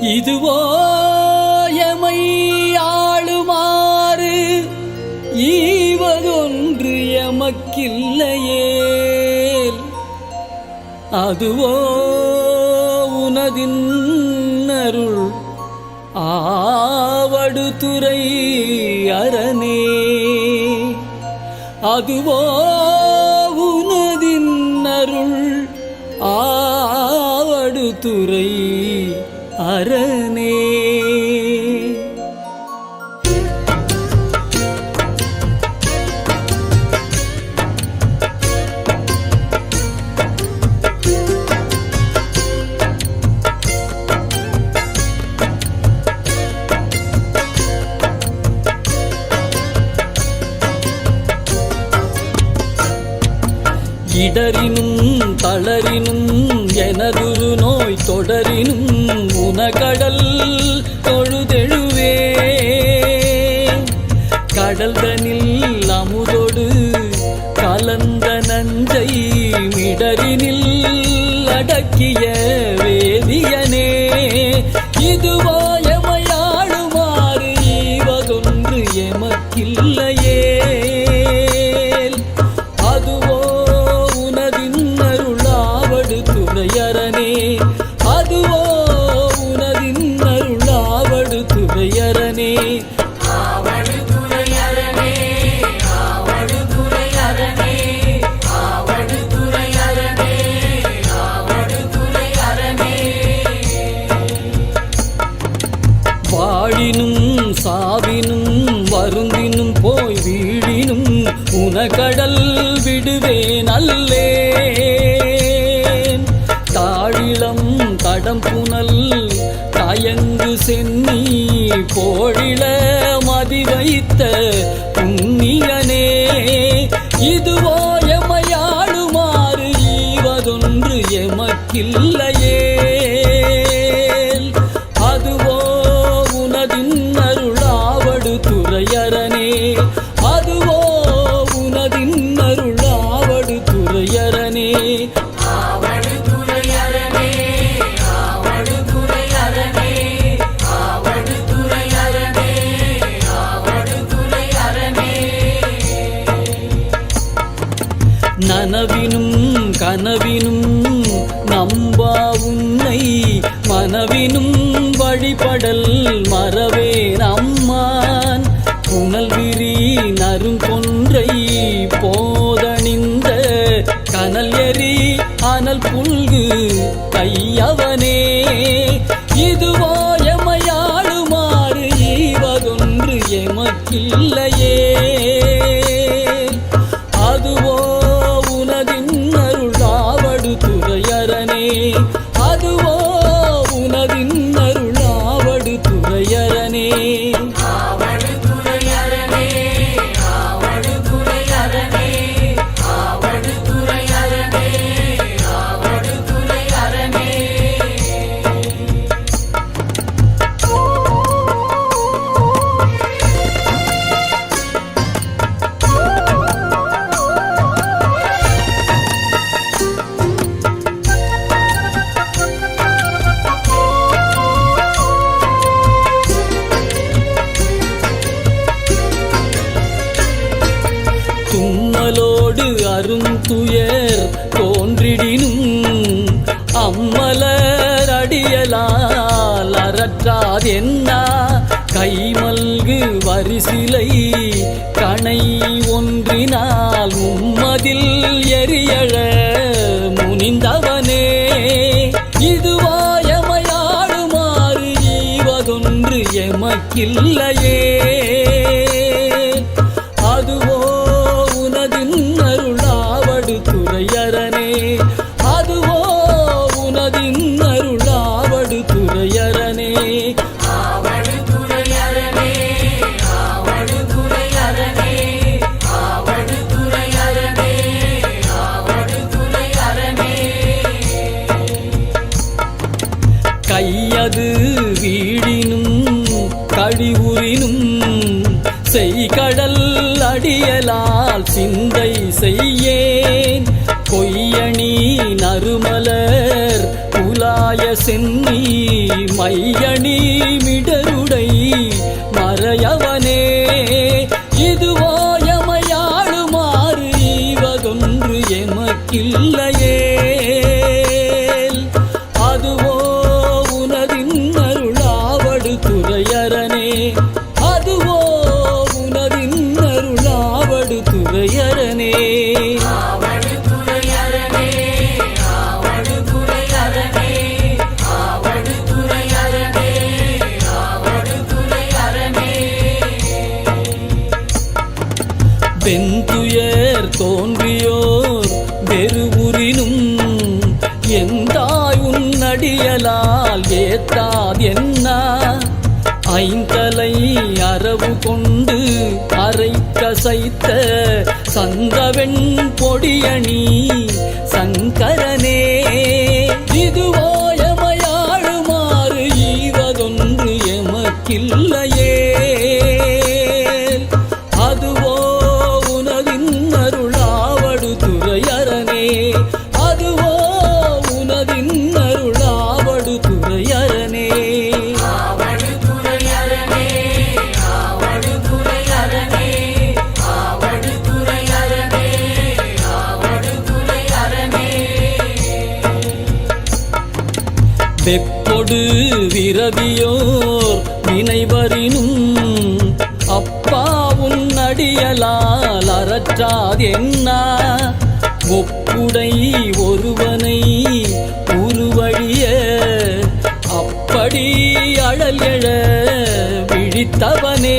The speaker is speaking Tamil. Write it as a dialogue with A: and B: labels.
A: இதுவோ எமை ஆளுமாறு? ஈவதொன்று எமக்கில்லையேல். அதுவோ உனதின் அருள் ஆவடுதுறை அரணே. அதுவோ உனதின் அருள் ஆவடுதுறை அரணே தளரினும் எனதுரு நோய் தொடரினும் உனகடல் தொழுதெழுவே. கடல்தனில் அமுதொடு கலந்த நஞ்சை மிடரினில் அடக்கிய வேதியனே இதுவோ துறையரனே அதுவோ உனதின் அருளாவடு துறையரனே வாழினும் சாவினும் வருந்தினும் போய் வீழினும் உனகடல் விடுவே நல்லேன் தடம் புனல் தயங்கு சென்னி போழில மதி வைத்த புண்ணியனே இதுவோ எமையாடுமாறு ஈவதொன்று எமக்கில்லை. கனவினும் கனவினும் நம்பா உன்னை மனவினும் வழிபடல் மறவே நம்மான். புனல் விரி நறுங்கொன்றை போதணிந்த கனல் எரி அனல் புல்கு கையவனே. இதுவோ எமையாளுமாறு ஈவதொன்று எமக்கில்லையே. துறையரனே அடியலால் அறற்றாதென்னா கைமல்கு வரிசிலை கணை ஒன்றினால் உம்மதில் எரியழ முனிந்தவனே. இதுவாயமையாடுமாறு ஈவதொன்று எமக்கில்லையே. அது வீடினும் கழிவுறினும். செய்கடல் அடியலால் சிந்தை செய்யேன். பொய்யணி நறுமலர் புலாய சென்னி மையணி மிடருடை மறையவனே. இதுவோ எமையாளுமாறு ஈவதொன்று எமக்கில்லையே. உன்னடியலால் என்ன? ஐந்தலை அரவு கொண்டு அரை கசைத்த சந்தவெண் பொடியணி சங்கரன் செப்பொடு விரவியோர் வினைவரினும் அப்பாவுன் அடியலால் அறற்றாதென்ன ஒப்புடை ஒருவனை உருவழிய அப்படி அழல் எழ விழித்தவனே.